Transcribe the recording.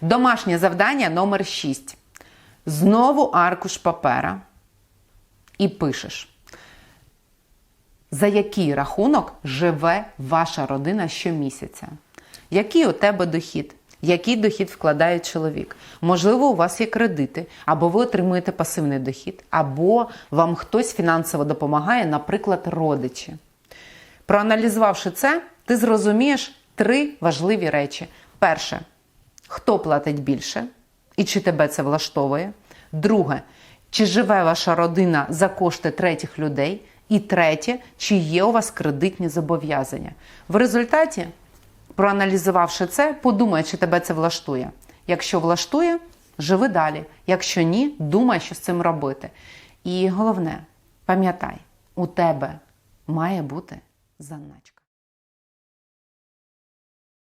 Домашнє завдання номер 6. Знову аркуш папера. І пишеш, за який рахунок живе ваша родина щомісяця? Який у тебе дохід? Який дохід вкладає чоловік? Можливо, у вас є кредити, або ви отримуєте пасивний дохід, або вам хтось фінансово допомагає, наприклад, родичі. Проаналізувавши це, ти зрозумієш три важливі речі. Перше, хто платить більше і чи тебе це влаштовує. Друге, чи живе ваша родина за кошти третіх людей. І третє, чи є у вас кредитні зобов'язання. В результаті, проаналізувавши це, подумай, чи тебе це влаштує. Якщо влаштує, живи далі. Якщо ні, думай, що з цим робити. І головне, пам'ятай, у тебе має бути заначка.